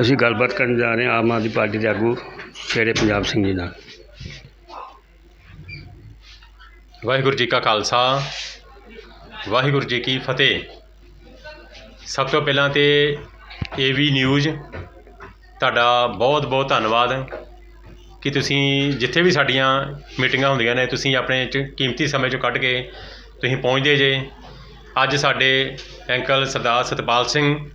ਅਸੀਂ ਗੱਲਬਾਤ ਕਰਨ ਜਾ ਰਹੇ ਹਾਂ ਆਮ ਆਦਮੀ ਪਾਰਟੀ ਦੇ ਆਗੂ ਸ਼ੇਰੇ ਪੰਜਾਬ ਸਿੰਘ ਜੀ ਨਾਲ। ਵਾਹਿਗੁਰੂ ਜੀ ਕਾ ਖਾਲਸਾ, ਵਾਹਿਗੁਰੂ ਜੀ ਕੀ ਫਤਿਹ। ਸਭ ਤੋਂ ਪਹਿਲਾਂ ਤੇ ਏਵੀ ਨਿਊਜ਼ ਤੁਹਾਡਾ ਬਹੁਤ ਬਹੁਤ ਧੰਨਵਾਦ ਕਿ ਤੁਸੀਂ ਜਿੱਥੇ ਵੀ ਸਾਡੀਆਂ ਮੀਟਿੰਗਾਂ ਹੁੰਦੀਆਂ ਨੇ, ਤੁਸੀਂ ਆਪਣੇ ਚ ਕੀਮਤੀ ਸਮੇਂ ਚੋਂ ਕੱਢ ਕੇ ਤੁਸੀਂ ਪਹੁੰਚਦੇ ਜੇ। ਅੱਜ ਸਾਡੇ ਐਂਕਲ ਸਰਦਾਰ ਸਤਪਾਲ ਸਿੰਘ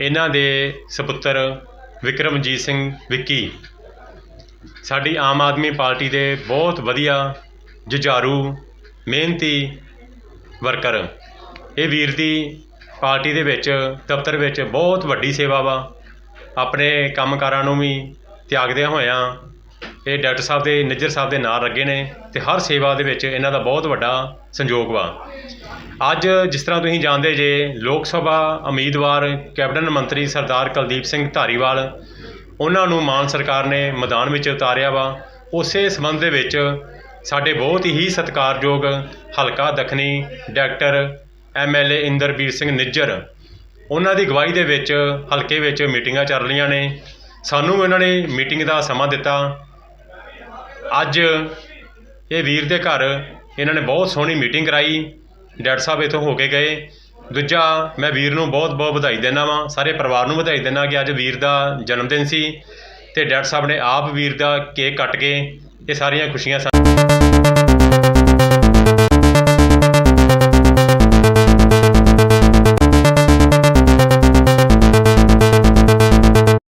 ਇਹਨਾਂ ਦੇ ਸਪੁੱਤਰ ਵਿਕਰਮਜੀਤ ਸਿੰਘ ਵਿੱਕੀ। ਸਾਡੀ ਆਮ ਆਦਮੀ ਪਾਰਟੀ ਦੇ ਬਹੁਤ ਵਧੀਆ ਜੁਝਾਰੂ, ਮਿਹਨਤੀ ਵਰਕਰ। ਇਹ ਵੀਰ ਦੀ ਪਾਰਟੀ ਦੇ ਵਿੱਚ, ਦਫ਼ਤਰ ਵਿੱਚ ਬਹੁਤ ਵੱਡੀ ਸੇਵਾ ਵਾ। ਆਪਣੇ ਕੰਮਕਾਰਾਂ ਨੂੰ ਵੀ ਤਿਆਗਦਿਆਂ ਹੋਇਆਂ ਇਹ ਡਾਕਟਰ ਸਾਹਿਬ ਦੇ, ਨਿੱਜਰ ਸਾਹਿਬ ਦੇ ਨਾਲ ਲੱਗੇ ਨੇ ਤੇ ਹਰ ਸੇਵਾ ਦੇ ਵਿੱਚ ਇਹਨਾਂ ਦਾ ਬਹੁਤ ਵੱਡਾ ਸੰਯੋਗ ਵਾ। ਅੱਜ ਜਿਸ ਤਰ੍ਹਾਂ ਤੁਸੀਂ ਜਾਣਦੇ ਜੇ, ਲੋਕ ਸਭਾ ਉਮੀਦਵਾਰ ਕੈਬਨਿਟ ਮੰਤਰੀ ਸਰਦਾਰ ਕੁਲਦੀਪ ਸਿੰਘ ਧਾਰੀਵਾਲ, ਉਹਨਾਂ ਨੂੰ ਮਾਨ ਸਰਕਾਰ ਨੇ ਮੈਦਾਨ ਵਿੱਚ ਉਤਾਰਿਆ ਵਾ। ਉਸੇ ਸੰਬੰਧ ਦੇ ਵਿੱਚ ਸਾਡੇ ਬਹੁਤ ਹੀ ਸਤਿਕਾਰਯੋਗ ਹਲਕਾ ਦੱਖਣੀ ਡਾਕਟਰ ਐਮਐਲਏ ਇੰਦਰਬੀਰ ਸਿੰਘ ਨਿੱਜਰ, ਉਹਨਾਂ ਦੀ ਅਗਵਾਈ ਦੇ ਵਿੱਚ ਹਲਕੇ ਵਿੱਚ ਮੀਟਿੰਗਾਂ ਚੱਲ ਰਹੀਆਂ ਨੇ। ਸਾਨੂੰ ਇਹਨਾਂ ਨੇ ਮੀਟਿੰਗ ਦਾ ਸਮਾਂ ਦਿੱਤਾ। ਅੱਜ ਇਹ ਵੀਰ ਦੇ ਘਰ ਇਹਨਾਂ ਨੇ ਬਹੁਤ ਸੋਹਣੀ ਮੀਟਿੰਗ ਕਰਾਈ। ਡਾਕਟਰ ਸਾਹਿਬ ਇੱਥੋਂ ਹੋ ਕੇ ਗਏ। ਦੂਜਾ, ਮੈਂ ਵੀਰ ਨੂੰ ਬਹੁਤ ਬਹੁਤ ਵਧਾਈ ਦਿੰਦਾ ਵਾਂ। ਸਾਰੇ ਪਰਿਵਾਰ ਨੂੰ ਵਧਾਈ ਦਿੰਦਾ ਕਿ ਅੱਜ ਵੀਰ ਦਾ ਜਨਮ ਦਿਨ ਸੀ ਤੇ ਡਾਕਟਰ ਸਾਹਿਬ ਨੇ ਆਪ ਵੀਰ ਦਾ ਕੇਕ ਕੱਟ ਕੇ ਇਹ ਸਾਰੀਆਂ ਖੁਸ਼ੀਆਂ ਸਾਨੂੰ